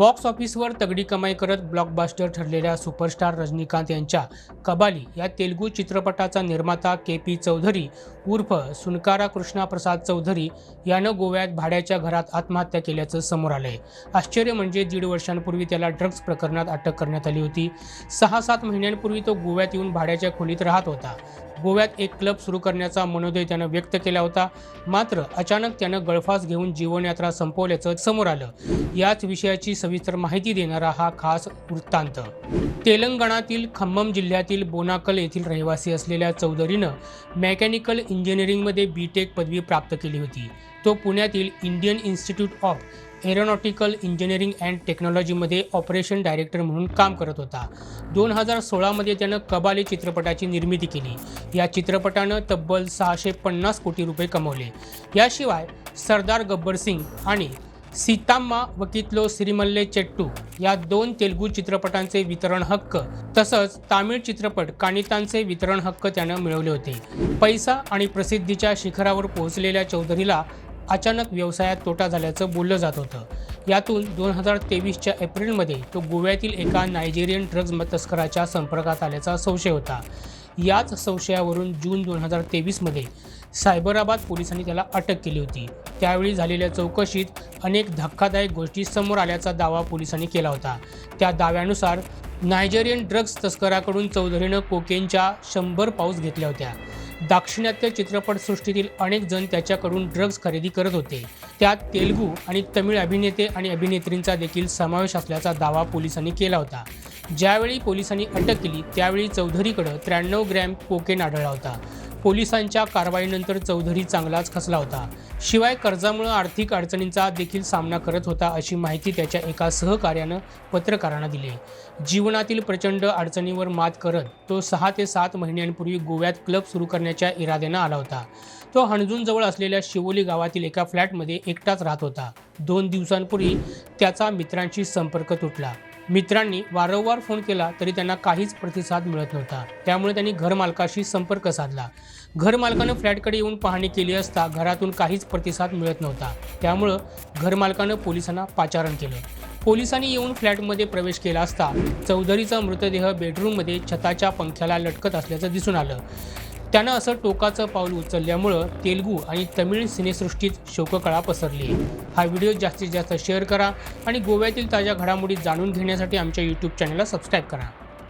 Box ऑफिसवर तगडी कमाई करत ब्लॉकबास्टर ठरलेल्या सुपरस्टार रजनीकांत यांच्या कबाली या तेलुगू चित्रपटाचा निर्माता के पी चौधरी उर्फ सुनकारा कृष्णा प्रसाद चौधरी यानं गोव्यात भाड्याच्या घरात आत्महत्या केल्याचं समोर आलंय. आश्चर्य म्हणजे दीड वर्षांपूर्वी त्याला ड्रग्ज प्रकरणात अटक करण्यात आली होती. सहा सात महिन्यांपूर्वी तो गोव्यात येऊन भाड्याच्या खोलीत राहत होता. गोव्यात एक क्लब सुरू करण्याचा मनोदय त्यानं व्यक्त केला होता. मात्र अचानक त्यानं गळफास घेऊन जीवनयात्रा संपवल्याचं समोर आलं. याच विषयाची सविस्तर माहिती देणारा हा खास वृत्तांत. तेलंगणातील खम्मम जिल्ह्यातील बोनाकल येथील रहिवासी असलेल्या चौधरीनं मेकॅनिकल इंजिनिअरिंगमध्ये बी टेक पदवी प्राप्त केली होती. तो पुण्यातील Indian institute of aeronautical engineering and टेक्नॉलॉजीमध्ये ऑपरेशन डायरेक्टर म्हणून काम करत होता. दोन हजार सोळामध्ये त्यानं कबाली चित्रपटाची निर्मिती केली. या चित्रपटानं तब्बल सहाशे पन्नास कोटी रुपये कमवले. याशिवाय सरदार गब्बर सिंग आणि सीताम्मा वकितलो सिरिमल्ले चेट्टू या दोन तेलुगू चित्रपटांचे वितरण हक्क तसंच तामिळ चित्रपट कानितांचे वितरण हक्क त्यानं मिळवले होते. पैसा आणि प्रसिद्धीच्या शिखरावर पोहोचलेल्या चौधरीला अचानक व्यवसायात तोटा झाल्याचं बोललं जात होतं. यातून दोन हजार तेवीसच्या एप्रिलमध्ये तो गोव्यातील एका नायजेरियन ड्रग्ज तस्कराच्या संपर्कात आल्याचा संशय होता. याच संशयावरून जून दोन हजार तेवीसमध्ये सायबराबाद पोलिसांनी त्याला अटक केली होती. त्यावेळी झालेल्या चौकशीत अनेक धक्कादायक गोष्टी समोर आल्याचा दावा पोलिसांनी केला होता. त्या दाव्यानुसार नायजेरियन ड्रग्ज तस्कराकडून चौधरीनं कोकेनच्या शंभर पाऊस घेतल्या होत्या. दाक्षिणात्य चित्रपटसृष्टीतील अनेक जण त्याच्याकडून ड्रग्ज खरेदी करत होते. त्यात तेलुगू आणि तमिळ अभिनेते आणि अभिनेत्रींचा देखील समावेश असल्याचा दावा पोलिसांनी केला होता. ज्यावेळी पोलिसांनी अटक केली त्यावेळी चौधरीकडं त्र्याण्णव ग्रॅम कोकेन आढळला होता. पोलिसांच्या कारवाईनंतर चौधरी चांगलाच खसला होता. शिवाय कर्जामुळे आर्थिक अडचणींचा देखील सामना करत होता अशी माहिती त्याच्या एका सहकार्यानं पत्रकारांना दिली. जीवनातील प्रचंड अडचणीवर मात करत तो सहा ते सात महिन्यांपूर्वी गोव्यात क्लब सुरू करण्याच्या इराद्यानं आला होता. तो हणजूनजवळ असलेल्या शिवोली गावातील एका फ्लॅटमध्ये एकटाच राहत होता. दोन दिवसांपूर्वी त्याचा मित्रांशी संपर्क तुटला. मित्रांनी वारंवार फोन केला तरी त्यांना काहीच प्रतिसाद मिळत नव्हता. त्यामुळे त्यांनी घरमालकाशी संपर्क साधला. घरमालकानं फ्लॅटकडे येऊन पाहणी केली असता घरातून काहीच प्रतिसाद मिळत नव्हता. त्यामुळं घरमालकानं पोलिसांना पाचारण केलं. पोलिसांनी येऊन फ्लॅटमध्ये प्रवेश केला असता चौधरीचा मृतदेह बेडरूममध्ये छताच्या पंख्याला लटकत असल्याचं दिसून आलं. त्यानं असं टोकाचं पाऊल उचलल्यामुळं तेलुगू आणि तमिळ सिनेसृष्टीत शोककळा पसरली. हा व्हिडिओ जास्तीत जास्त शेअर करा आणि गोव्यातील ताज्या घडामोडी जाणून घेण्यासाठी आमच्या यूट्यूब चॅनलला सबस्क्राईब करा.